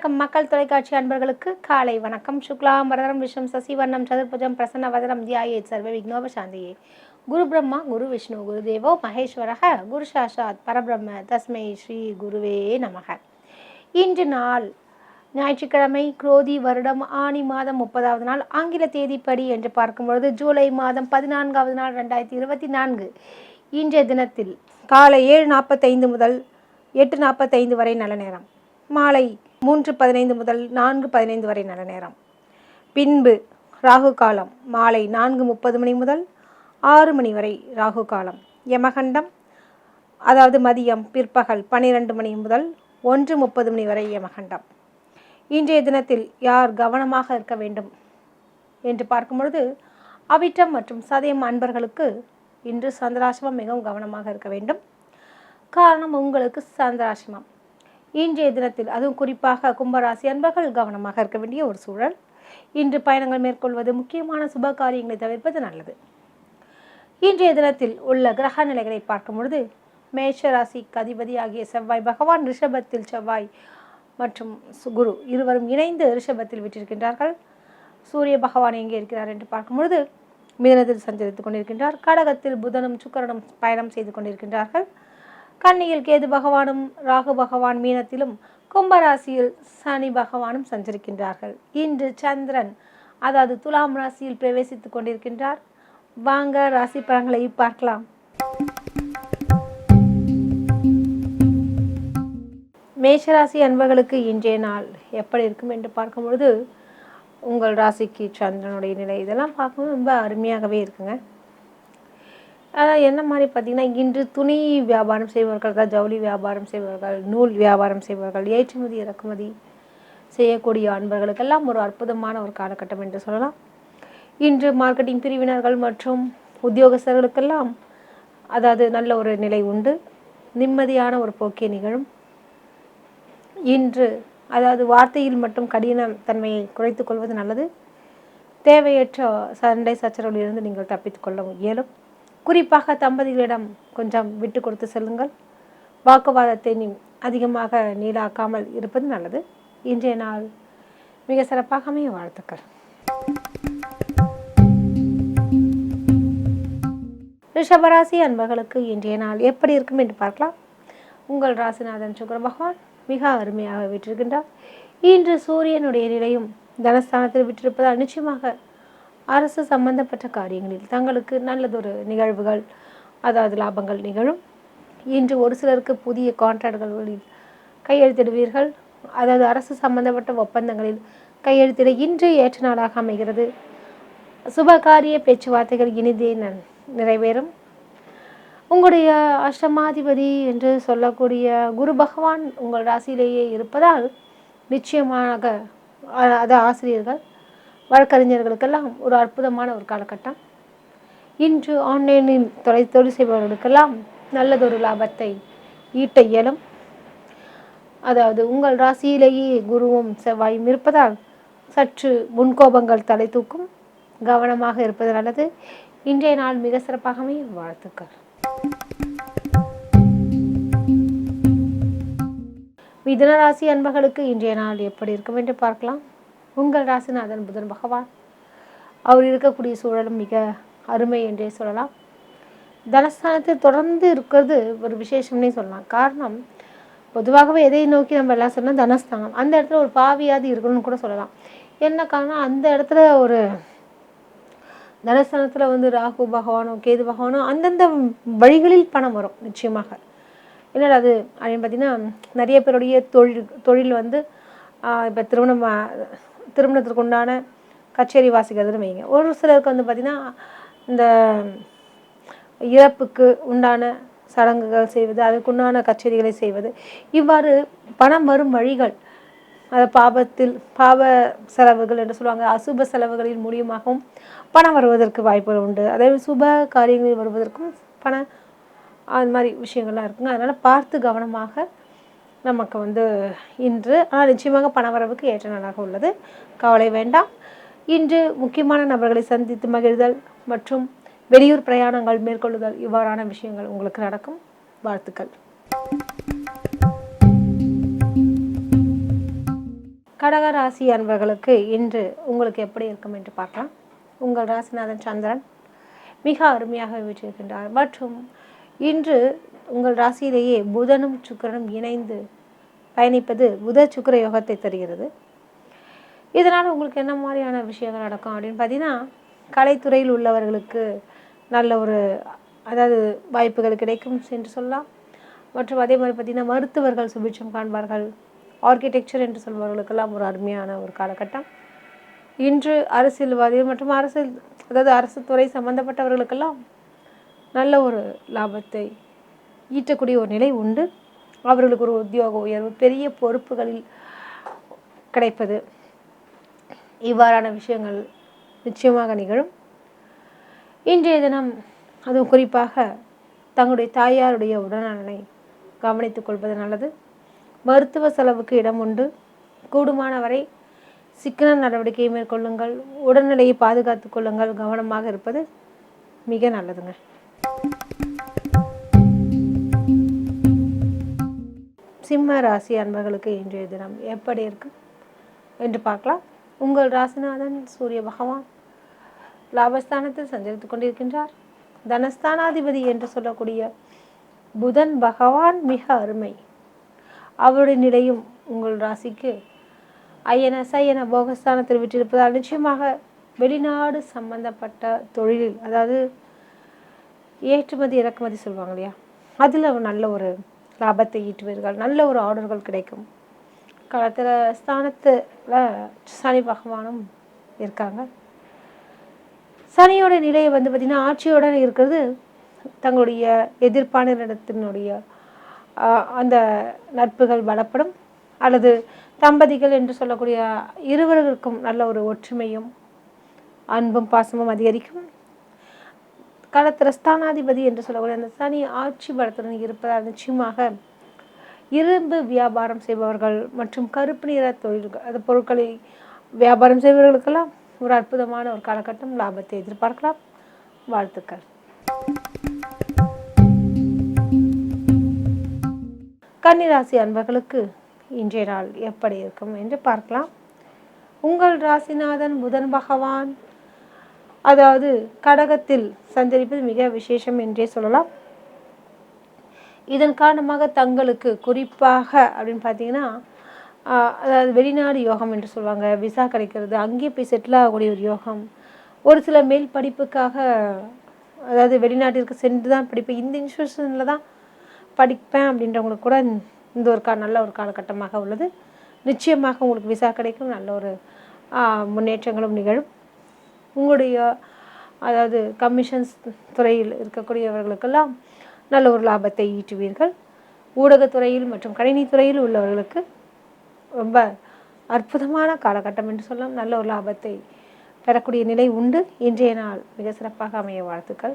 வணக்கம். மக்கள் தொலைக்காட்சி அன்பர்களுக்கு காலை வணக்கம். சுக்லாம் வரதரம் விஷ்ணம் சசிவர்ணம் சதுர்புஜம் பிரசன்ன வதனம் தியாயே சர்வ விக்னோப சாந்தியே குரு பிரம்மா குரு விஷ்ணு குரு தேவோ மகேஸ்வரக குரு சாஷாத் பரபிரம்ம தஸ்மை ஸ்ரீ குருவே நமக. இன்று நாள் ஞாயிற்றுக்கிழமை குரோதி வருடம் ஆனி மாதம் முப்பதாவது நாள் ஆங்கில தேதிப்படி என்று பார்க்கும்பொழுது ஜூலை மாதம் பதினான்காவது நாள் ரெண்டாயிரத்தி இருபத்தி நான்கு. இன்றைய தினத்தில் காலை ஏழு நாற்பத்தைந்து முதல் எட்டு நாற்பத்தைந்து வரை நல்ல நேரம். மாலை மூன்று பதினைந்து முதல் நான்கு பதினைந்து வரை நல்ல நேரம். பின்பு ராகு காலம் மாலை நான்கு முப்பது மணி முதல் ஆறு மணி வரை ராகு காலம். யமகண்டம் அதாவது மதியம் பிற்பகல் பன்னிரெண்டு மணி முதல் ஒன்று முப்பது மணி வரை யமகண்டம். இன்றைய தினத்தில் யார் கவனமாக இருக்க வேண்டும் என்று பார்க்கும் பொழுது அவிட்டம் மற்றும் சதயம் அன்பர்களுக்கு இன்று சந்திராசிரமம் மிகவும் கவனமாக இருக்க வேண்டும். காரணம் உங்களுக்கு சந்திராசிரமம். இன்றைய தினத்தில் அதுவும் குறிப்பாக கும்பராசி அன்பர்கள் கவனமாக இருக்க வேண்டிய ஒரு சூழல். இன்று பயணங்கள் மேற்கொள்வது முக்கியமான சுப காரியங்களை தவிர்ப்பது நல்லது. இன்றைய தினத்தில் உள்ள கிரக நிலைகளை பார்க்கும் பொழுது மேஷ ராசிக்கு அதிபதி ஆகிய செவ்வாய் பகவான் ரிஷபத்தில் செவ்வாய் மற்றும் குரு இருவரும் இணைந்து ரிஷபத்தில் விட்டிருக்கின்றார்கள் சூரிய பகவான் எங்கே இருக்கிறார் என்று பார்க்கும் பொழுது மிதனத்தில் சஞ்சரித்துக் கொண்டிருக்கின்றார். கடகத்தில் புதனும் சுக்கரனும் பயணம் செய்து கொண்டிருக்கின்றார்கள். கன்னியில் கேது பகவானும் ராகு பகவான் மீனத்திலும் கும்பராசியில் சனி பகவானும் சஞ்சரிக்கின்றார்கள். இன்று சந்திரன் அதாவது துலாம் ராசியில் பிரவேசித்துக் கொண்டிருக்கின்றார். வாங்க ராசி பலன்களை பார்க்கலாம். மேஷராசி அன்பர்களுக்கு இன்றைய நாள் எப்படி இருக்கும் என்று பார்க்கும் பொழுது உங்கள் ராசிக்கு சந்திரனுடைய நிலை இதெல்லாம் பார்க்கும்போது ரொம்ப அருமையாகவே இருக்குங்க. என்ன மாதிரி பார்த்திங்கன்னா இன்று துணி வியாபாரம் செய்பவர்கள் தான் ஜவுளி வியாபாரம் செய்பவர்கள் நூல் வியாபாரம் செய்பவர்கள் ஏற்றுமதி இறக்குமதி செய்யக்கூடிய அன்பர்களுக்கெல்லாம் ஒரு அற்புதமான ஒரு காலகட்டம் என்று சொல்லலாம். இன்று மார்க்கெட்டிங் பிரிவினர்கள் மற்றும் உத்தியோகஸ்தர்களுக்கெல்லாம் அதாவது நல்ல ஒரு நிலை உண்டு. நிம்மதியான ஒரு போக்கே நிகழும். இன்று அதாவது வார்த்தையில் மட்டும் கடின தன்மையை குறைத்து கொள்வது நல்லது. தேவையற்ற சண்டை சச்சரவிலிருந்து நீங்கள் தப்பித்துக்கொள்ள இயலும். குறிப்பாக தம்பதிகளிடம் கொஞ்சம் விட்டு கொடுத்து செல்லுங்கள். வாக்குவாதத்தை நீ அதிகமாக நீளாக்காமல் இருப்பது நல்லது. இன்றைய நாள் மிக சிறப்பாக அமைய வாழ்த்துக்கள். ரிஷபராசி அன்பர்களுக்கு இன்றைய நாள் எப்படி இருக்கும் என்று பார்க்கலாம். உங்கள் ராசிநாதன் சுக்கர பகவான் மிக அருமையாக விட்டிருக்கின்றார் இன்று சூரியனுடைய நிலையும் தனஸ்தானத்தில் விட்டிருப்பதால் நிச்சயமாக அரசு சம்பந்தப்பட்ட காரியங்களில் தங்களுக்கு நல்லதொரு நிகழ்வுகள் அதாவது லாபங்கள் நிகழும். இன்று ஒரு சிலருக்கு புதிய கான்ட்ராக்டுகளில் கையெழுத்திடுவீர்கள். அதாவது அரசு சம்பந்தப்பட்ட ஒப்பந்தங்களில் கையெழுத்திட இன்று ஏற்ற நாளாக அமைகிறது. சுபகாரிய பேச்சுவார்த்தைகள் இனிதே நிறைவேறும். உங்களுடைய அஷ்டமாதிபதி என்று சொல்லக்கூடிய குரு பகவான் உங்கள் ராசியிலேயே இருப்பதால் நிச்சயமாக அது ஆசிரியர்கள் வழக்கறிஞர்களுக்கெல்லாம் ஒரு அற்புதமான ஒரு காலகட்டம். இன்று ஆன்லைனில் தொலை தொழில் செய்பவர்களுக்கெல்லாம் நல்லதொரு லாபத்தை ஈட்ட இயலும். அதாவது உங்கள் ராசியிலேயே குருவும் செவ்வாயும் இருப்பதால் சற்று முன்கோபங்கள் தலை தூக்கும். கவனமாக இருப்பது நல்லது. இன்றைய நாள் மிக சிறப்பாகவே வாழ்த்துக்கள். மிதுன ராசி அன்பர்களுக்கு இன்றைய நாள் எப்படி இருக்கும் என்று பார்க்கலாம். உங்கள் ராசிநாதன் புதன் பகவான். அவர் இருக்கக்கூடிய சூழலும் மிக அருமை என்றே சொல்லலாம். தனஸ்தானத்தில் தொடர்ந்து இருக்கிறது ஒரு விசேஷம்னே சொல்லலாம். காரணம் பொதுவாகவே எதை நோக்கி நம்ம எல்லாம் சொன்னால் தனஸ்தானம். அந்த இடத்துல ஒரு பாவியாதி இருக்கணும்னு கூட சொல்லலாம். என்ன காரணம் அந்த இடத்துல ஒரு தனஸ்தானத்தில் வந்து ராகு பகவானோ கேது பகவானோ அந்தந்த வழிகளில் பணம் வரும் நிச்சயமாக. என்னடா அது அப்படின்னு பார்த்தீங்கன்னா நிறைய பேருடைய தொழில் தொழில் வந்து இப்போ திருமணம் திருமணத்திற்கு உண்டான கச்சேரி வாசிக்கிறதுன்னு வைங்க. ஒரு சிலருக்கு வந்து பார்த்திங்கன்னா இந்த இறப்புக்கு உண்டான சடங்குகள் செய்வது அதுக்குண்டான கச்சேரிகளை செய்வது. இவ்வாறு பணம் வரும் வழிகள் அது பாபத்தில் பாவ செலவுகள் என்று சொல்லுவாங்க அசுப செலவுகளின் மூலியமாகவும் பணம் வருவதற்கு வாய்ப்புகள் உண்டு. அதே சுப காரியங்களில் வருவதற்கும் பண அது மாதிரி விஷயங்கள்லாம் இருக்குங்க. அதனால் பார்த்து கவனமாக நமக்கு வந்து இன்று ஆனால் நிச்சயமாக பணவரவுக்கு ஏற்ற நாளாக உள்ளது. கவலை வேண்டாம். இன்று முக்கியமான நபர்களை சந்தித்து மகிழ்தல் மற்றும் வெளியூர் பிரயாணங்கள் மேற்கொள்ளுதல் இவ்வாறான விஷயங்கள் உங்களுக்கு நடக்கும். வாழ்த்துக்கள். கடக ராசி அன்பர்களுக்கு இன்று உங்களுக்கு எப்படி இருக்கும் என்று பார்க்கலாம். உங்கள் ராசிநாதன் சந்திரன் மிக அருமையாக வீற்றிருக்கின்றார். மற்றும் இன்று உங்கள் ராசியிலேயே புதனும் சுக்கிரனும் இணைந்து பயணிப்பது புத சுக்கர யோகத்தை தருகிறது. இதனால் உங்களுக்கு என்ன மாதிரியான விஷயங்கள் நடக்கும் அப்படின்னு பார்த்தீங்கன்னா கலைத்துறையில் உள்ளவர்களுக்கு நல்ல ஒரு அதாவது வாய்ப்புகள் கிடைக்கும் என்று சொல்லலாம். மற்றும் அதே மாதிரி பார்த்திங்கன்னா மருத்துவர்கள் சுபிட்சம் காண்பார்கள். ஆர்கிடெக்சர் என்று சொல்பவர்களுக்கெல்லாம் ஒரு அருமையான ஒரு காலகட்டம். இன்று அரசியல்வாதிகள் மற்றும் அரசியல் அதாவது அரசு துறை சம்பந்தப்பட்டவர்களுக்கெல்லாம் நல்ல ஒரு லாபத்தை ஈட்டக்கூடிய ஒரு நிலை உண்டு. அவர்களுக்கு ஒரு உத்தியோக உயர்வு பெரிய பொறுப்புகளில் கிடைப்பது. இவ்வாறான விஷயங்கள் நிச்சயமாக நிகழும். இன்றைய தினம் அதுவும் குறிப்பாக தங்களுடைய தாயாருடைய உடல்நலனை கவனித்துக் கொள்வது நல்லது. மருத்துவ செலவுக்கு இடம் உண்டு. கூடுமான வரை சிக்கன நடவடிக்கையை மேற்கொள்ளுங்கள். உடல்நிலையை பாதுகாத்துக் கொள்ளுங்கள். கவனமாக இருப்பது மிக நல்லதுங்க. சிம்ம ராசி அன்பர்களுக்கு இன்றைய தினம் எப்படி இருக்குது என்று பார்க்கலாம். உங்கள் ராசிநாதன் சூரிய பகவான் லாபஸ்தானத்தில் சஞ்சரித்துக் கொண்டிருக்கின்றார். தனஸ்தானாதிபதி என்று சொல்லக்கூடிய புதன் பகவான் மிக அருமை. அவருடைய நிலையும் உங்கள் ராசிக்கு ஐயன சையன போகஸ்தானத்தில் விட்டிருப்பதால் நிச்சயமாக வெளிநாடு சம்பந்தப்பட்ட தொழிலில் அதாவது ஏற்றுமதி இறக்குமதி சொல்லுவாங்க இல்லையா? அதில் நல்ல ஒரு லாபத்தை ஈட்டுவீர்கள். நல்ல ஒரு ஆர்டர்கள் கிடைக்கும். காலத்தில் ஸ்தானத்தில் சனி பகவானும் இருக்காங்க. சனியோட நிலையை வந்து பார்த்திங்கன்னா ஆட்சியோட இருக்கிறது தங்களுடைய எதிர்ப்பாளரிடத்தினுடைய அந்த நட்புகள் பலப்படும். அல்லது தம்பதிகள் என்று சொல்லக்கூடிய இருவர்களுக்கும் நல்ல ஒரு ஒற்றுமையும் அன்பும் பாசமும் அதிகரிக்கும். களத்திர ஸ்தானாதிபதி என்று சொல்லக்கூடிய அந்த சனி ஆட்சி பலத்துடன் இருப்பதால் நிச்சயமாக இரும்பு வியாபாரம் செய்பவர்கள் மற்றும் கருப்பு நிற தொழில்கள் அந்த பொருட்களை வியாபாரம் செய்பவர்களுக்கெல்லாம் ஒரு அற்புதமான ஒரு காலகட்டம். லாபத்தை எதிர்பார்க்கலாம். வாழ்த்துக்கள். கன்னிராசி அன்பர்களுக்கு இன்றைய நாள் எப்படி இருக்கும் என்று பார்க்கலாம். உங்கள் ராசிநாதன் புதன் பகவான் அதாவது கடகத்தில் சஞ்சரிப்பது மிக விசேஷம் என்றே சொல்லலாம். இதன் காரணமாக தங்களுக்கு குறிப்பாக அப்படின்னு பார்த்தீங்கன்னா அதாவது வெளிநாடு யோகம் என்று சொல்லுவாங்க விசா கிடைக்கிறது அங்கேயே போய் செட்டில் ஆகக்கூடிய ஒரு யோகம். ஒரு சில மேல் படிப்புக்காக அதாவது வெளிநாட்டிற்கு சென்று தான் படிப்பேன். இந்த இன்ஸ்டியூஷனில் தான் படிப்பேன் அப்படின்றவங்களுக்கு கூட இந்த ஒரு கா நல்ல ஒரு காலகட்டமாக உள்ளது. நிச்சயமாக உங்களுக்கு விசா கிடைக்கும் நல்ல ஒரு முன்னேற்றங்களும் நிகழும். உங்களுடைய அதாவது கமிஷன்ஸ் துறையில் இருக்கக்கூடியவர்களுக்கெல்லாம் நல்ல ஒரு லாபத்தை ஈட்டுவீர்கள். ஊடகத்துறையில் மற்றும் கணினித்துறையில் உள்ளவர்களுக்கு ரொம்ப அற்புதமான காலகட்டம் என்று சொல்லலாம். நல்ல ஒரு லாபத்தை பெறக்கூடிய நிலை உண்டு. இன்றைய நாள் மிக சிறப்பாக அமைய வாழ்த்துக்கள்.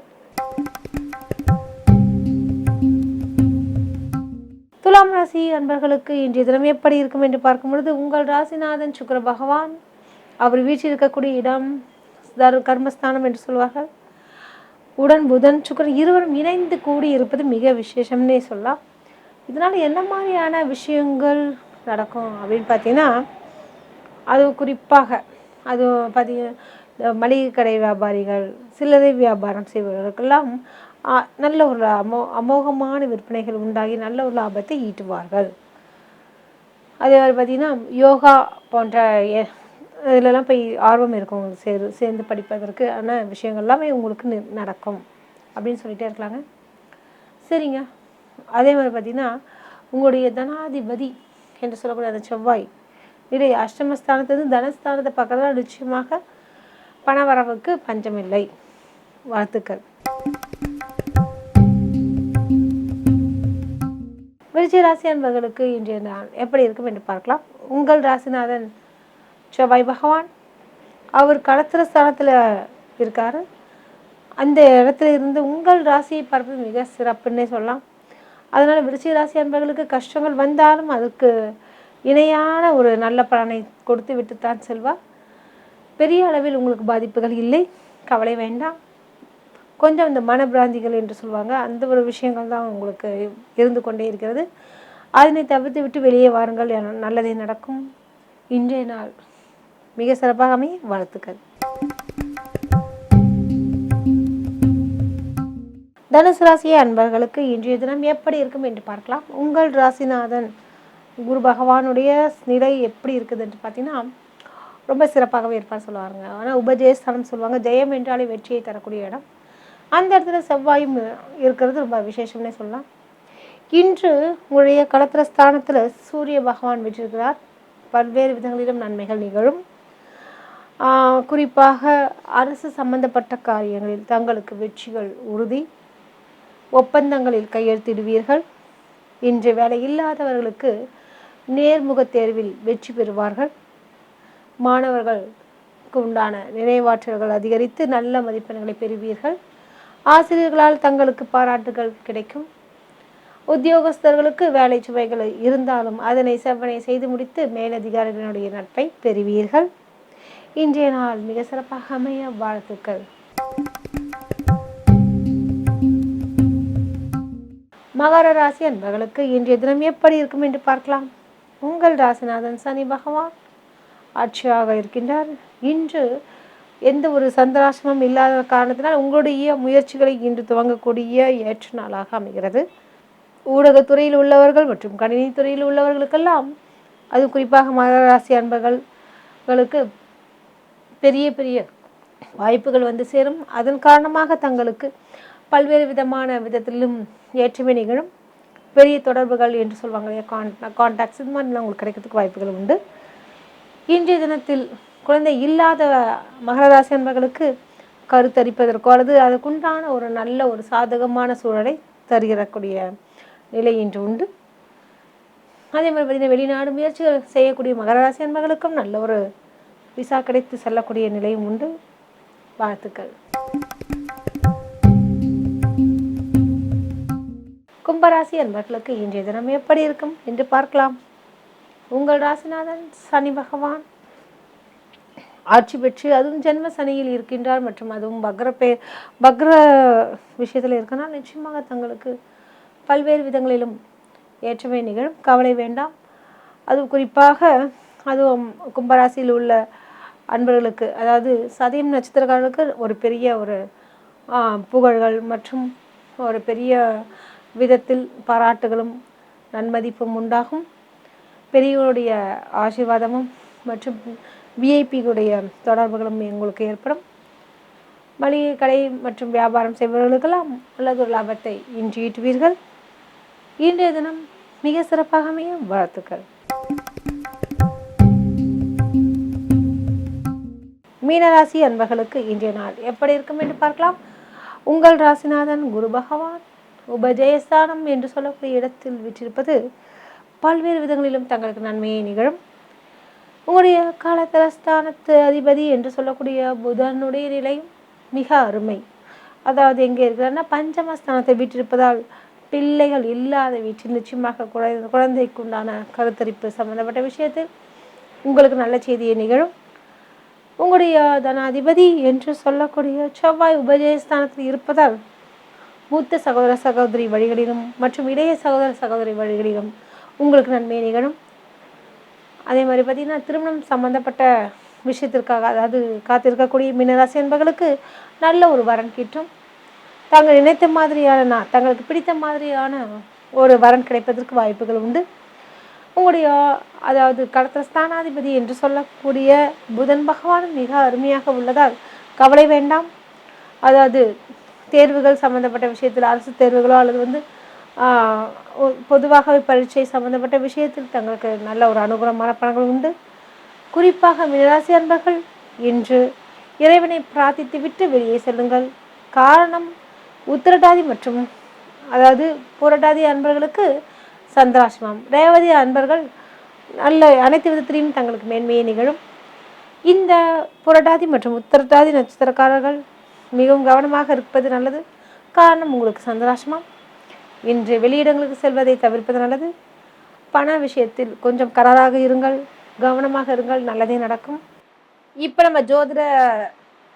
துலாம் ராசி அன்பர்களுக்கு இன்றைய தினம் எப்படி இருக்கும் என்று பார்க்கும் பொழுது உங்கள் ராசிநாதன் சுக்கர பகவான் அவர் வீட்டில் இருக்கக்கூடிய இடம் தரு கர்மஸ்தானம் என்று சொல்வார்கள். உடன் புதன் சுக்கரன் இருவரும் இணைந்து கூடி இருப்பது மிக விசேஷம்னே சொல்லலாம். இதனால் என்ன மாதிரியான விஷயங்கள் நடக்கும் அப்படின்னு பார்த்தீங்கன்னா அது குறிப்பாக அது பார்த்தீங்க மளிகை கடை வியாபாரிகள் சில்லறை வியாபாரம் செய்பவர்களுக்கெல்லாம் நல்ல ஒரு அமோ அமோகமான விற்பனைகள் உண்டாகி நல்ல ஒரு லாபத்தை ஈட்டுவார்கள். அதே மாதிரி பார்த்திங்கன்னா யோகா போன்ற இதிலலாம் போய் ஆர்வம் இருக்கும் உங்களுக்கு சேர் சேர்ந்து படிப்பதற்கு ஆன விஷயங்கள் உங்களுக்கு நடக்கும் அப்படின்னு சொல்லிகிட்டே இருக்கலாங்க. சரிங்க. அதே மாதிரி பார்த்திங்கன்னா உங்களுடைய தனாதிபதி என்று சொல்லக்கூடிய அந்த செவ்வாய் இல்லை அஷ்டமஸ்தானத்திலிருந்து தனஸ்தானத்தை பார்க்கறதுல நிச்சயமாக பணவரவுக்கு பஞ்சமில்லை. வாழ்த்துக்கள். விருச்சிக ராசி அன்பர்களுக்கு இன்றைய நாள் எப்படி இருக்கும் என்று பார்க்கலாம். உங்கள் ராசிநாதன் செவ்வாய் பகவான். அவர் களத்திர ஸ்தானத்தில் இருக்கார். அந்த இடத்துல இருந்து உங்கள் ராசியை பார்ப்பது மிக சிறப்புன்னே சொல்லலாம். அதனால் விருச்சிக ராசி அன்பர்களுக்கு கஷ்டங்கள் வந்தாலும் அதுக்கு இணையான ஒரு நல்ல பலனை கொடுத்து விட்டுத்தான் செல்வார் பெரிய அளவில் உங்களுக்கு பாதிப்புகள் இல்லை. கவலை வேண்டாம். கொஞ்சம் இந்த மனபிராந்திகள் என்று சொல்லுவாங்க அந்த ஒரு விஷயங்கள் தான் உங்களுக்கு இருந்து கொண்டே இருக்கிறது. அதனை தவிர்த்து விட்டு வெளியே வாருங்கள். நல்லதே நடக்கும். இன்றைய நாள் மிக சிறப்பாக அமைய வாழ்த்துக்கள். தனுசு ராசிய அன்பர்களுக்கு இன்றைய தினம் எப்படி இருக்கும் என்று பார்க்கலாம். உங்கள் ராசிநாதன் குரு பகவானுடைய நிலை எப்படி இருக்குது என்று பார்த்தீங்கன்னா ரொம்ப சிறப்பாகவே இருப்பார் சொல்லுவாங்க ஆனால் உபஜெயஸ்தானம் சொல்லுவாங்க. ஜெயம் என்றாலே வெற்றியை தரக்கூடிய இடம். அந்த இடத்துல செவ்வாயும் இருக்கிறது ரொம்ப விசேஷம்னே சொல்லலாம். இன்று உங்களுடைய களத்திர ஸ்தானத்தில் சூரிய பகவான் விட்டிருக்கிறார் பல்வேறு விதங்களிலும் நன்மைகள் நிகழும். குறிப்பாக அரசு சம்பந்தப்பட்ட காரியங்களில் தங்களுக்கு வெற்றிகள் உறுதி ஒப்பந்தங்களில் கையெழுத்திடுவீர்கள். இன்று வேலை இல்லாதவர்களுக்கு நேர்முக தேர்வில் வெற்றி பெறுவார்கள். மாணவர்களுக்கு உண்டான நினைவாற்றல்கள் அதிகரித்து நல்ல மதிப்பெண்களை பெறுவீர்கள். ஆசிரியர்களால் தங்களுக்கு பாராட்டுகள் கிடைக்கும். உத்தியோகஸ்தர்களுக்கு வேலை சுமைகள் இருந்தாலும் அதனை செவ்வனை செய்து முடித்து மேலதிகாரிகளுடைய நட்பை பெறுவீர்கள். இன்றைய நாள் மிக சிறப்பாக அமைய வாழ்த்துக்கள். மகர ராசி அன்பர்களுக்கு இன்றைய தினம் எப்படி இருக்கும் என்று பார்க்கலாம். உங்கள் ராசிநாதன் சனி பகவான் ஆட்சியாக இருக்கின்றார். இன்று எந்த ஒரு சந்திராசிரமம் இல்லாத காரணத்தினால் உங்களுடைய முயற்சிகளை இன்று துவங்கக்கூடிய ஏற்ற நாளாக அமைகிறது. ஊடகத்துறையில் உள்ளவர்கள் மற்றும் கணினி துறையில் உள்ளவர்களுக்கெல்லாம் அது குறிப்பாக மகர ராசி அன்பர்களுக்கு பெரிய பெரிய வாய்ப்புகள் வந்து சேரும். அதன் காரணமாக தங்களுக்கு பல்வேறு விதமான விதத்திலும் ஏற்றுமை நிகழும். பெரிய தொடர்புகள் என்று சொல்லுவாங்க இல்லையா? கான் கான்டாக்ட்ஸ் இது மாதிரிலாம் உங்களுக்கு கிடைக்கிறதுக்கு வாய்ப்புகள் உண்டு. இன்றைய தினத்தில் குழந்தை இல்லாத மகரராசி என்பர்களுக்கு கருத்தரிப்பதற்கோ அல்லது அதற்குண்டான ஒரு நல்ல ஒரு சாதகமான சூழலை தருகிறக்கூடிய நிலை இன்று உண்டு. அதே மாதிரி பார்த்தீங்கன்னா வெளிநாடு முயற்சிகள் செய்யக்கூடிய மகர ராசி நல்ல ஒரு விசா கிடைத்து செல்லக்கூடிய நிலையும் உண்டு. வாழ்த்துக்கள். கும்பராசி அன்பர்களுக்கு இன்றைய தினம் எப்படி இருக்கும் என்று பார்க்கலாம். உங்கள் ராசிநாதன் சனி பகவான் ஆட்சி பெற்று அதுவும் ஜென்ம சனியில் இருக்கின்றார் மற்றும் அதுவும் பக்ர பே பக்ர விஷயத்தில் இருக்கனால் நிச்சயமாக தங்களுக்கு பல்வேறு விதங்களிலும் ஏற்றமே நிகழும். கவலை வேண்டாம். அது குறிப்பாக அதுவும் கும்பராசியில் உள்ள அன்பர்களுக்கு அதாவது சதயம் நட்சத்திரக்காரர்களுக்கு ஒரு பெரிய ஒரு புகழ்கள் மற்றும் ஒரு பெரிய விதத்தில் பாராட்டுகளும் நன்மதிப்பும் உண்டாகும். பெரியவருடைய ஆசீர்வாதமும் மற்றும் விஐபியுடைய தொடர்புகளும் எங்களுக்கு ஏற்படும். மளிகை கடை மற்றும் வியாபாரம் செய்பவர்களுக்கெல்லாம் நல்லதொரு லாபத்தை இன்று ஈட்டுவீர்கள் இன்றைய தினம் மிக சிறப்பாக அமைய வாழ்த்துக்கள். மீனராசி அன்பர்களுக்கு இன்றைய நாள் எப்படி இருக்கும் என்று பார்க்கலாம். உங்கள் ராசிநாதன் குரு பகவான் உபஜயஸ்தானம் என்று சொல்லக்கூடிய இடத்தில் விற்றிருப்பது பல்வேறு விதங்களிலும் தங்களுக்கு நன்மையை நிகழும். உங்களுடைய காலத்தலஸ்தானத்து அதிபதி என்று சொல்லக்கூடிய புதனுடைய நிலையும் மிக அருமை. அதாவது எங்கே இருக்கிறாருன்னா பஞ்சமஸ்தானத்தை விற்றிருப்பதால் பிள்ளைகள் இல்லாத வீட்டில் நிச்சயமாக குழந்தை குழந்தைக்குண்டான கருத்தரிப்பு சம்பந்தப்பட்ட விஷயத்தில் உங்களுக்கு நல்ல செய்தியை நிகழும். உங்களுடைய தனாதிபதி என்று சொல்லக்கூடிய செவ்வாய் உபஜயஸ்தானத்தில் இருப்பதால் மூத்த சகோதர சகோதரி வழிகளிலும் மற்றும் இளைய சகோதர சகோதரி வழிகளிலும் உங்களுக்கு நன்மை நிகழும். அதே மாதிரி பார்த்தீங்கன்னா திருமணம் சம்பந்தப்பட்ட விஷயத்திற்காக அதாவது காத்திருக்கக்கூடிய மீனராசி என்பவர்களுக்கு நல்ல ஒரு வரன் கிட்டும். தாங்கள் நினைத்த மாதிரியான தங்களுக்கு பிடித்த மாதிரியான ஒரு வரன் கிடைப்பதற்கு வாய்ப்புகள் உண்டு. உங்களுடைய அதாவது கடத்த ஸ்தானாதிபதி என்று சொல்லக்கூடிய புதன் பகவான் மிக அருமையாக உள்ளதால் கவலை வேண்டாம். அதாவது தேர்வுகள் சம்பந்தப்பட்ட விஷயத்தில் அரசு தேர்வுகளோ அல்லது வந்து பொதுவாகவே பரீட்சை சம்பந்தப்பட்ட விஷயத்தில் தங்களுக்கு நல்ல ஒரு அனுகூலமான பலன்கள் உண்டு. குறிப்பாக மினராசி அன்பர்கள் இன்று இறைவனை பிரார்த்தித்து விட்டு வெளியே செல்லுங்கள். காரணம் உத்திரட்டாதி மற்றும் அதாவது புரட்டாதி அன்பர்களுக்கு சந்திராசிரமம். ரேவதி அன்பர்கள் நல்ல அனைத்து விதத்திலையும் தங்களுக்கு மேன்மையை நிகழும். இந்த புரட்டாதி மற்றும் உத்தரட்டாதி நட்சத்திரக்காரர்கள் மிகவும் கவனமாக இருப்பது நல்லது. காரணம் உங்களுக்கு சந்திராசிரமம். இன்று வெளியிடங்களுக்கு செல்வதை தவிர்ப்பது நல்லது. பண விஷயத்தில் கொஞ்சம் கராராக இருங்கள் கவனமாக இருங்கள் நல்லதே நடக்கும். இப்போ நம்ம ஜோதிட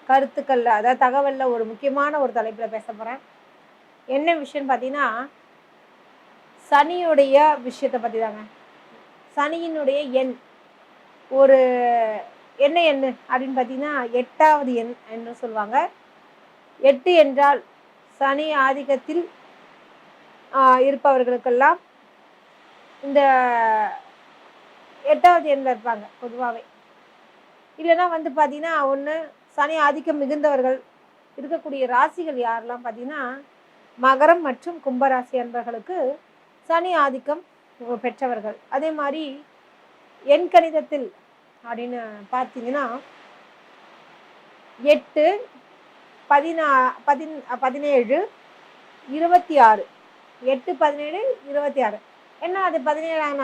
கருத்துக்களில் அதாவது தகவலில் ஒரு முக்கியமான ஒரு தலைப்பில் பேச போகிறேன் என்ன விஷயம்னு பார்த்தீங்கன்னா சனியுடைய விஷயத்தை பற்றி தாங்க சனியினுடைய எண். ஒரு என்ன எண் அப்படின்னு பார்த்தீங்கன்னா எட்டாவது எண் என்று சொல்லுவாங்க. எட்டு என்றால் சனி ஆதிக்கத்தில் இருப்பவர்களுக்கெல்லாம் இந்த எட்டாவது எண்ணில் இருப்பாங்க பொதுவாகவே இல்லைன்னா வந்து பார்த்தீங்கன்னா ஒன்று சனி ஆதிக்கம் மிகுந்தவர்கள் இருக்கக்கூடிய ராசிகள் யாரெல்லாம் பார்த்தீங்கன்னா மகரம் மற்றும் கும்பராசி என்பவர்களுக்கு சனி ஆதிக்கம் பெற்றவர்கள். அதே மாதிரி எண் கணிதத்தில் அப்படின்னு பார்த்தீங்கன்னா எட்டு பதினா பதின் பதினேழு இருபத்தி ஆறு எட்டு பதினேழு இருபத்தி ஆறு என்ன அது பதினேழாம்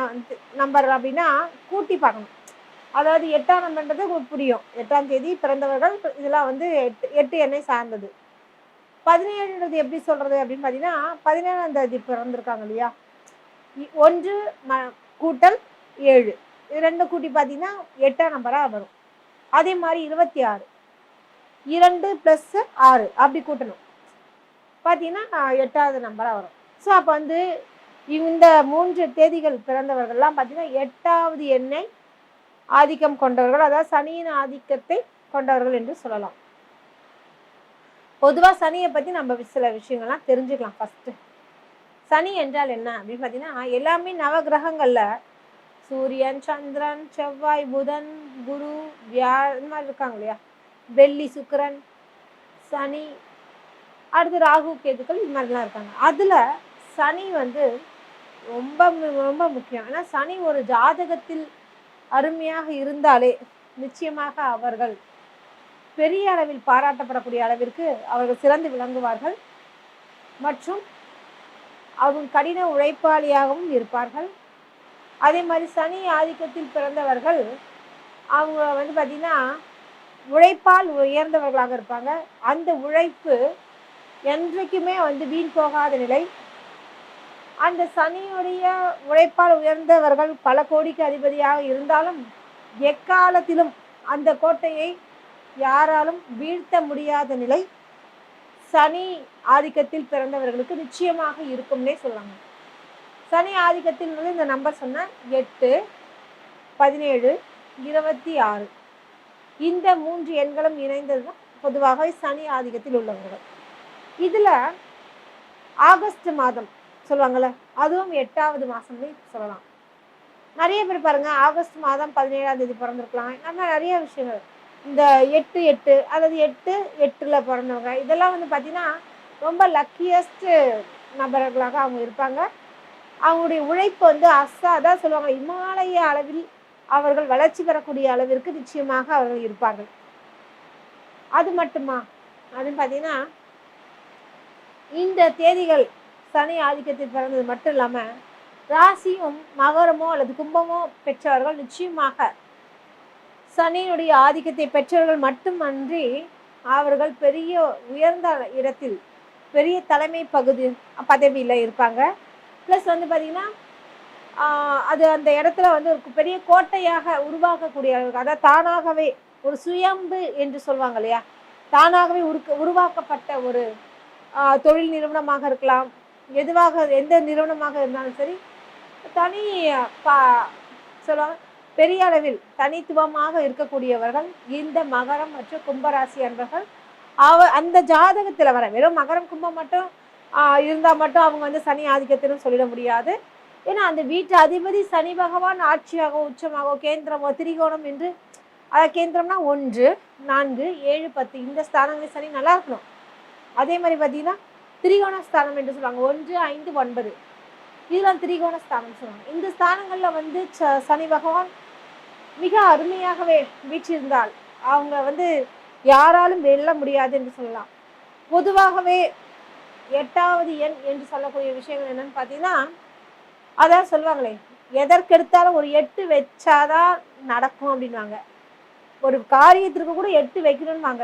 நம்பர் அப்படின்னா கூட்டி பார்க்கணும். அதாவது எட்டாம் நம்பர்ன்றது உங்களுக்கு புரியும். எட்டாம் தேதி பிறந்தவர்கள் இதெல்லாம் வந்து எட்டு எட்டு எண்ணை சார்ந்தது. பதினேழுன்றது எப்படி சொல்கிறது அப்படின்னு பார்த்தீங்கன்னா பதினேழாம் தேதி பிறந்திருக்காங்க இல்லையா? ஒன்று ம கூட்டல் ஏழு. இது ரெண்டு கூட்டி பார்த்தீங்கன்னா எட்டாம் நம்பராக வரும். அதே மாதிரி இருபத்தி ஆறு. இரண்டு ப்ளஸ் ஆறு. அப்படி கூட்டணும். பார்த்தீங்கன்னா எட்டாவது நம்பராக வரும். ஸோ அப்போ வந்து இந்த மூன்று தேதிகள் பிறந்தவர்கள்லாம் பார்த்தீங்கன்னா எட்டாவது எண்ணை ஆதிக்கம் கொண்டவர்கள் அதாவது சனியின் ஆதிக்கத்தை கொண்டவர்கள் என்று சொல்லலாம். பொதுவாக சனியை பற்றி நம்ம சில விஷயங்கள்லாம் தெரிஞ்சுக்கலாம் ஃபஸ்ட்டு சனி என்றால் என்ன அப்படின்னு பார்த்தீங்கன்னா எல்லாமே நவகிரகங்களில் சூரியன் சந்திரன் செவ்வாய் புதன் குரு வியா இந்த மாதிரி இருக்காங்க இல்லையா? வெள்ளி சுக்கரன் சனி அடுத்து ராகு கேதுக்கள் இது மாதிரிலாம் இருக்காங்க. அதில் சனி வந்து ரொம்ப ரொம்ப முக்கியம். ஏன்னா சனி ஒரு ஜாதகத்தில் அருமையாக இருந்தாலே நிச்சயமாக அவர்கள் பெரிய அளவில் பாராட்டப்படக்கூடிய அளவிற்கு அவர்கள் சிறந்து விளங்குவார்கள். மற்றும் அவங்க கடின உழைப்பாளியாகவும் இருப்பார்கள். அதே மாதிரி சனி ஆதிக்கத்தில் பிறந்தவர்கள் அவங்க வந்து பார்த்திங்கன்னா உழைப்பால் உயர்ந்தவர்களாக இருப்பாங்க. அந்த உழைப்பு என்றைக்குமே வந்து வீண் போகாத நிலை. அந்த சனியுடைய உழைப்பால் உயர்ந்தவர்கள் பல கோடிக்கு அதிபதியாக இருந்தாலும் எக்காலத்திலும் அந்த கோட்டையை யாராலும் வீழ்த்த முடியாத நிலை. சனி ஆதிக்கத்தில் பிறந்தவர்களுக்கு நிச்சயமாக இருக்கும்னே சொல்லுவாங்க சனி ஆதிக்கத்தில் வந்து இந்த நம்பர் சொன்னால் எட்டு பதினேழு இருபத்தி ஆறு. இந்த மூன்று எண்களும் இணைந்தது தான் பொதுவாக சனி ஆதிக்கத்தில் உள்ளவர்கள். இதில் ஆகஸ்ட் மாதம் சொல்லுவாங்கள்ல அதுவும் எட்டாவது மாதம்னு சொல்லலாம். நிறைய பேர் பாருங்கள் ஆகஸ்ட் மாதம் பதினேழாம் தேதி பிறந்திருக்கலாம். நம்ம நிறைய விஷயங்கள். இந்த எட்டு எட்டு அதாவது எட்டு எட்டில் பிறந்தவங்க. இதெல்லாம் வந்து பார்த்திங்கன்னா ரொம்ப லக்கியஸ்ட்டு நபர்களாக அவங்க இருப்பாங்க. அவங்களுடைய உழைப்பு வந்து அசாதான் சொல்லுவாங்க. இமாலய அளவில் அவர்கள் வளர்ச்சி பெறக்கூடிய அளவிற்கு நிச்சயமாக அவர்கள் இருப்பார்கள். அது மட்டுமா? அப்படின்னு பார்த்தீங்கன்னா இந்த தேதிகள் சனி ஆதிக்கத்தில் பிறந்தது மட்டும் இல்லாமல் ராசியும் மகரமோ அல்லது கும்பமோ பெற்றவர்கள் நிச்சயமாக சனியினுடைய ஆதிக்கத்தை பெற்றவர்கள் மட்டுமன்றி அவர்கள் பெரிய உயர்ந்த இடத்தில் பெரிய தலைமை பகுதி பதவியில் இருப்பாங்க. ப்ளஸ் வந்து பார்த்திங்கன்னா அது அந்த இடத்துல வந்து ஒரு பெரிய கோட்டையாக உருவாக்கக்கூடிய அளவுக்கு அதாவது தானாகவே ஒரு சுயம்பு என்று சொல்லுவாங்க இல்லையா? தானாகவே உருக்க உருவாக்கப்பட்ட ஒரு தொழில் நிறுவனமாக இருக்கலாம். எதுவாக எந்த நிறுவனமாக இருந்தாலும் சரி தனி பா சொல்லுவாங்க பெரிய அளவில் தனித்துவமாக இருக்கக்கூடியவர்கள் இந்த மகரம் மற்றும் கும்பராசி அன்பர்கள் அவ அந்த ஜாதகத்தில் வர வெறும் மகரம் கும்பம் மட்டும் இருந்தால் மட்டும் அவங்க வந்து சனி ஆதிக்கத்திலும் சொல்லிட முடியாது. ஏன்னா அந்த வீட்டு அதிபதி சனி பகவான் ஆட்சியாகவோ உச்சமாகவோ கேந்திரமோ திரிகோணம் என்று அதாவது கேந்திரம்னா ஒன்று நான்கு ஏழு பத்து இந்த ஸ்தானங்களில் சனி நல்லா இருக்கணும். அதே மாதிரி பார்த்தீங்கன்னா திரிகோண ஸ்தானம் என்று சொல்லுவாங்க. ஒன்று ஐந்து ஒன்பது. இதெல்லாம் திரிகோண ஸ்தானம் சொல்லுவாங்க. இந்த ஸ்தானங்களில் வந்து ச- சனி பகவான் மிக அருமையாகவே வீற்றிருந்தால் அவங்க வந்து யாராலும் வெல்ல முடியாது என்று சொல்லலாம். பொதுவாகவே எட்டாவது எண் என்று சொல்லக்கூடிய விஷயங்கள் என்னன்னு பார்த்தீங்கன்னா அதான் சொல்லுவாங்களே எதற்கெடுத்தாலும் ஒரு எட்டு வச்சாதான் நடக்கும் அப்படின்வாங்க ஒரு காரியத்திற்கு கூட எட்டு வைக்கணும்வாங்க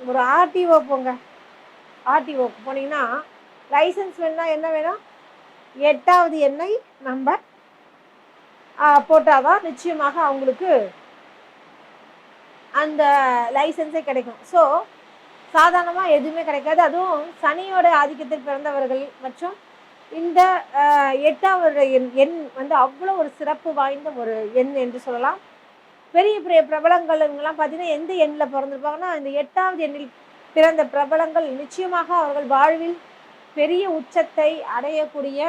ஒரு ஆர்டிஓ போங்க. ஆர்டிஓக்கு போனீங்கன்னா லைசன்ஸ் வேணும்னா என்ன வேணும்? எட்டாவது எண்ணை நம்ம போட்டாதான் நிச்சயமாக அவங்களுக்கு அந்த லைசன்ஸே கிடைக்கும். ஸோ சாதாரணமாக எதுவுமே கிடைக்காது. அதுவும் சனியோட ஆதிக்கத்தில் பிறந்தவர்கள் மற்றும் இந்த எட்டாவது எண் எண் வந்து அவ்வளோ ஒரு சிறப்பு வாய்ந்த ஒரு எண் என்று சொல்லலாம். பெரிய பெரிய பிரபலங்கள்லாம் பார்த்தீங்கன்னா எந்த எண்ணில் பிறந்திருப்பாங்கன்னா இந்த எட்டாவது எண்ணில் பிறந்த பிரபலங்கள் நிச்சயமாக அவர்கள் வாழ்வில் பெரிய உச்சத்தை அடையக்கூடிய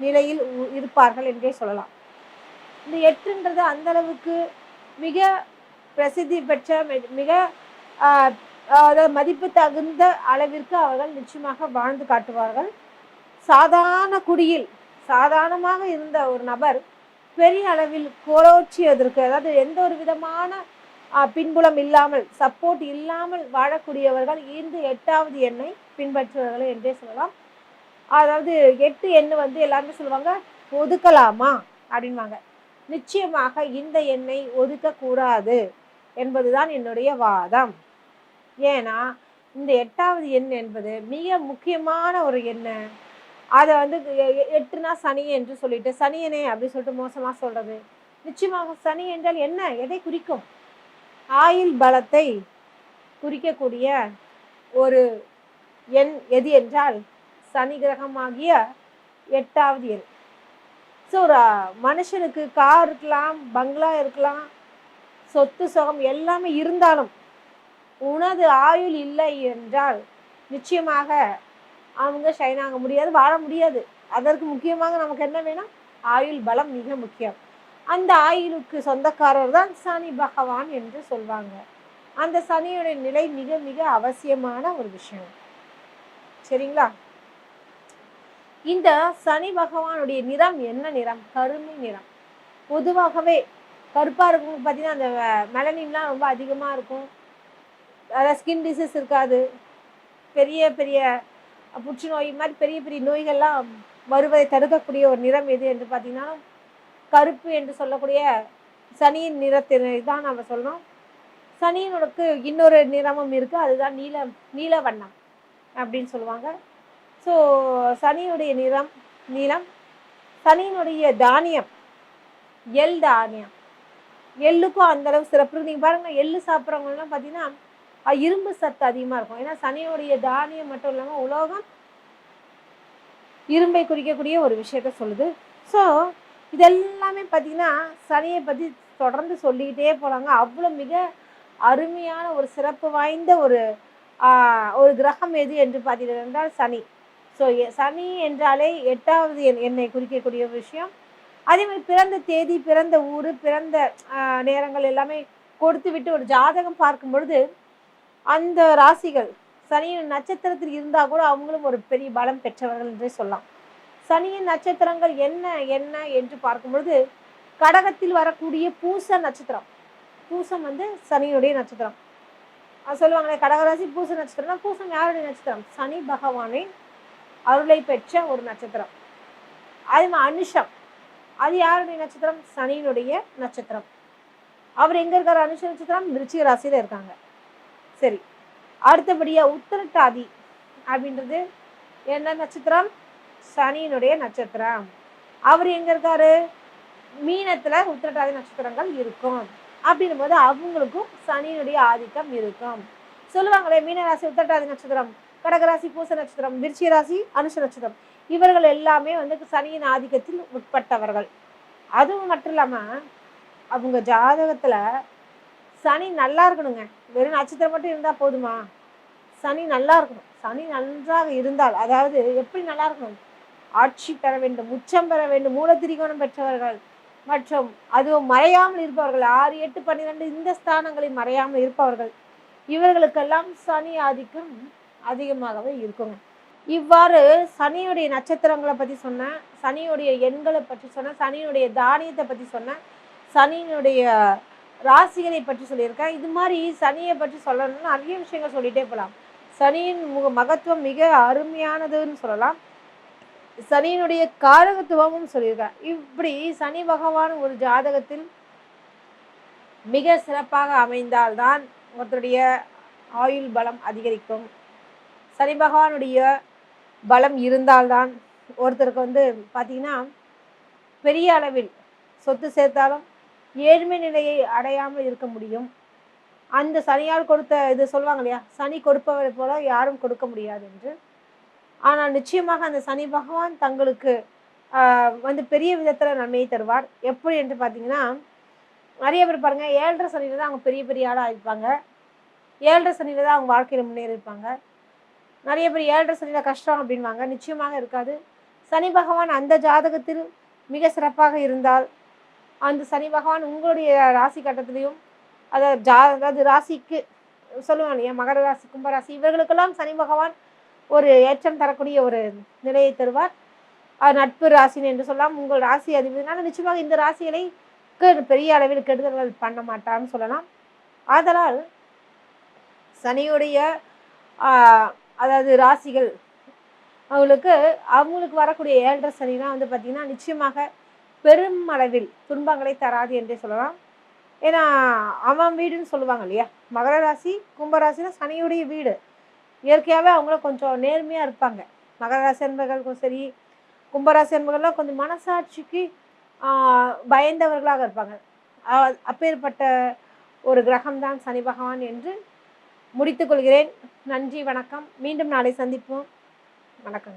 நிலையில் உ- இருப்பார்கள் என்றே சொல்லலாம். இந்த எட்டுன்றது அந்த அளவுக்கு மிக பிரசித்தி பெற்ற மிக அதாவது மதிப்பு தகுந்த அளவிற்கு அவர்கள் நிச்சயமாக வாழ்ந்து காட்டுவார்கள். சாதாரண குடியில் சாதாரணமாக இருந்த ஒரு நபர் பெரிய அளவில் கோலோச்சியதற்கு அதாவது எந்த ஒரு விதமான பின்புலம் இல்லாமல் சப்போர்ட் இல்லாமல் வாழக்கூடியவர்கள் இந்த எட்டாவது எண்ணை பின்பற்றுவார்கள் என்றே சொல்லலாம். அதாவது எட்டு எண்ணு வந்து எல்லாருமே சொல்லுவாங்க ஒதுக்கலாமா? அப்படின்வாங்க நிச்சயமாக இந்த எண்ணை ஒதுக்கக்கூடாது என்பதுதான் என்னுடைய வாதம். ஏன்னா இந்த எட்டாவது எண் என்பது மிக முக்கியமான ஒரு எண்ணு. அதை வந்து எ- எட்டுனா சனி என்று சொல்லிட்டு சனியனே அப்படின்னு சொல்லிட்டு மோசமாக சொல்கிறது நிச்சயமாக சனி என்றால் என்ன? எதை குறிக்கும்? ஆயுள் பலத்தை குறிக்கக்கூடிய ஒரு எண் எது என்றால் சனி கிரகமாகிய எட்டாவது எண். ஸோ ஒரு மனுஷனுக்கு கார் இருக்கலாம் பங்களா இருக்கலாம் சொத்து சுகம் எல்லாமே இருந்தாலும் உனது ஆயுள் இல்லை என்றால் நிச்சயமாக அவங்க ஷைன் ஆக முடியாது வாழ முடியாது. அதற்கு முக்கியமாக நமக்கு என்ன வேணும்? ஆயுள் பலம் மிக முக்கியம். அந்த ஆயுளுக்கு சொந்தக்காரர் தான் சனி பகவான் என்று சொல்வாங்க. அந்த சனியுடைய நிலை மிக மிக அவசியமான ஒரு விஷயம். சரிங்களா? இந்த சனி பகவானுடைய நிறம் என்ன நிறம்? கருமை நிறம். பொதுவாகவே கருப்பாக இருக்கும். பார்த்தீங்கன்னா அந்த மெலனின்லாம் ரொம்ப அதிகமாக இருக்கும். அதாவது ஸ்கின் டிசீஸ் இருக்காது. பெரிய பெரிய புற்றுநோய் மாதிரி பெரிய பெரிய நோய்கள்லாம் வருவதை தடுக்கக்கூடிய ஒரு நிறம் எது என்று பார்த்தீங்கன்னா கருப்பு என்று சொல்லக்கூடிய சனியின் நிறத்தினை தான் நம்ம சொல்கிறோம் சனியினுக்கு இன்னொரு நிறமும் இருக்குது அதுதான் நீல நீல வண்ணம் அப்படின்னு சொல்லுவாங்க. ஸோ சனியுடைய நிறம் நீலம் சனியினுடைய தானியம் எள் தானியம். எள்ளுக்கும் அந்த அளவு சிறப்பு நீங்கள் பாருங்கள் எள்ளு சாப்பிட்றவங்கலாம் பார்த்தீங்கன்னா இரும்பு சத்து அதிகமாக இருக்கும். ஏன்னா சனியுடைய தானியம் மட்டும் இல்லாமல் உலோகம் இரும்பை குறிக்கக்கூடிய ஒரு விஷயத்த சொல்லுது. ஸோ இதெல்லாமே பார்த்தீங்கன்னா சனியை பற்றி தொடர்ந்து சொல்லிக்கிட்டே போகிறாங்க அவ்வளோ மிக அருமையான ஒரு சிறப்பு வாய்ந்த ஒரு ஒரு கிரகம் எது என்று பார்த்தீங்கன்னா சனி. ஸோ சனி என்றாலே எட்டாவது என்னை குறிக்கக்கூடிய ஒரு விஷயம். அதே மாதிரி பிறந்த தேதி பிறந்த ஊர் பிறந்த நேரங்கள் எல்லாமே கொடுத்து விட்டு ஒரு ஜாதகம் பார்க்கும் பொழுது அந்த ராசிகள் சனியின் நட்சத்திரத்தில் இருந்தால் கூட அவங்களும் ஒரு பெரிய பலம் பெற்றவர்கள் என்றே சொல்லலாம். சனியின் நட்சத்திரங்கள் என்ன என்ன என்று பார்க்கும் பொழுது கடகத்தில் வரக்கூடிய பூச நட்சத்திரம். பூசம் வந்து சனியுடைய நட்சத்திரம். சொல்லுவாங்களே கடகராசி பூச நட்சத்திரம்னா பூசம் யாருடைய நட்சத்திரம்? சனி பகவானின் அருளை பெற்ற ஒரு நட்சத்திரம். அது அனுஷம். அது யாருடைய நட்சத்திரம்? சனியினுடைய நட்சத்திரம். அவர் எங்க இருக்காரு? அனுஷ நட்சத்திரம்? விருச்சிக ராசியில இருக்காங்க. சரி. அடுத்தபடியா உத்திரட்டாதி அப்படின்றது என்ன நட்சத்திரம்? சனியினுடைய நட்சத்திரம். அவர் எங்க இருக்காரு? மீனத்துல உத்திரட்டாதி நட்சத்திரங்கள் இருக்கும். அப்படின்னும் போது அவங்களுக்கும் சனியினுடைய ஆதிக்கம் இருக்கும். சொல்லுவாங்களே மீனராசி உத்திரட்டாதி நட்சத்திரம்? கடகராசி பூச நட்சத்திரம் விருச்சிக ராசி அனுஷ நட்சத்திரம். இவர்கள் எல்லாமே வந்து சனியின் ஆதிக்கத்தில் உட்பட்டவர்கள். அதுவும் மட்டும் இல்லாமல் அவங்க ஜாதகத்தில் சனி நல்லா இருக்கணுங்க. வெறும் நட்சத்திரம் மட்டும் இருந்தால் போதுமா? சனி நல்லா இருக்கணும். சனி நன்றாக இருந்தால் அதாவது எப்படி நல்லா இருக்கணும்? ஆட்சி பெற வேண்டும் உச்சம் பெற வேண்டும் மூலத்திரிகோணம் பெற்றவர்கள். மற்றும் அதுவும் மறையாமல் இருப்பவர்கள். ஆறு எட்டு பன்னிரெண்டு இந்த ஸ்தானங்களில் மறையாமல் இருப்பவர்கள். இவர்களுக்கெல்லாம் சனி ஆதிக்கம் அதிகமாகவே இருக்குங்க இவ்வாறு சனியுடைய நட்சத்திரங்களை பற்றி சொன்னேன் சனியுடைய எண்களை பற்றி சொன்னேன் சனியினுடைய தானியத்தை பற்றி சொன்னேன் சனியினுடைய ராசிகளை பற்றி சொல்லியிருக்கேன். இது மாதிரி சனியை பற்றி சொல்லணும்னு நிறைய விஷயங்கள் சொல்லிகிட்டே போகலாம் சனியின் முக மகத்துவம் மிக அருமையானதுன்னு சொல்லலாம். சனியினுடைய காரகத்துவமும் சொல்லியிருக்கேன். இப்படி சனி பகவான் ஒரு ஜாதகத்தில் மிக சிறப்பாக அமைந்தால்தான் ஒருத்தருடைய ஆயுள் பலம் அதிகரிக்கும். சனி பகவானுடைய பலம் இருந்தால்தான் ஒருத்தருக்கு வந்து பார்த்தீங்கன்னா பெரிய அளவில் சொத்து சேர்த்தாலும் ஏழ்மை நிலையை அடையாமல் இருக்க முடியும். அந்த சனியால் கொடுத்த இது சொல்லுவாங்க இல்லையா? சனி கொடுப்பவரை போல யாரும் கொடுக்க முடியாது என்று. ஆனால் நிச்சயமாக அந்த சனி பகவான் தங்களுக்கு வந்து பெரிய விதத்தில் நன்மையை தருவார். எப்படி என்று பார்த்தீங்கன்னா நிறைய பேர் பாருங்கள் ஏழரை சனியில் தான் அவங்க பெரிய பெரிய ஆளாக இருப்பாங்க. ஏழரை சனியில் தான் அவங்க வாழ்க்கையில் முன்னேறிப்பாங்க நிறைய பேர் ஏழரை சனியில் கஷ்டம் அப்படின்வாங்க. நிச்சயமாக இருக்காது. சனி பகவான் அந்த ஜாதகத்தில் மிக சிறப்பாக இருந்தால் அந்த சனி பகவான் உங்களுடைய ராசி கட்டத்திலையும் அதாவது ஜா அதாவது ராசிக்கு சொல்லுவாங்க இல்லையா மகர ராசி கும்பராசி இவர்களுக்கெல்லாம் சனி பகவான் ஒரு ஏற்றம் தரக்கூடிய ஒரு நிலையை தருவார். அது நட்பு ராசின்னு என்று சொல்லலாம். உங்கள் ராசி அதிபதினால நிச்சயமாக இந்த ராசிகளை பெரிய அளவில் கெடுதல்கள் பண்ண மாட்டான்னு சொல்லலாம். ஆதலால் சனியுடைய அதாவது ராசிகள் அவங்களுக்கு அவங்களுக்கு வரக்கூடிய ஏழரை சனிலாம் வந்து பார்த்திங்கன்னா நிச்சயமாக பெரும் அளவில் துன்பங்களை தராது என்றே சொல்லலாம். ஏன்னா அவன் வீடுன்னு சொல்லுவாங்க இல்லையா? மகர ராசி கும்பராசினா சனியுடைய வீடு. இயற்கையாகவே அவங்கள கொஞ்சம் நேர்மையாக இருப்பாங்க. மகர ராசி என்பர்களுக்கும் சரி கும்பராசி என்பர்கள்லாம் கொஞ்சம் மனசாட்சிக்கு பயந்தவர்களாக இருப்பாங்க. அப்பேற்பட்ட ஒரு கிரகம்தான் சனி பகவான் என்று முடித்துக்கொள்கிறேன் நன்றி வணக்கம். மீண்டும் நாளை சந்திப்போம். வணக்கம்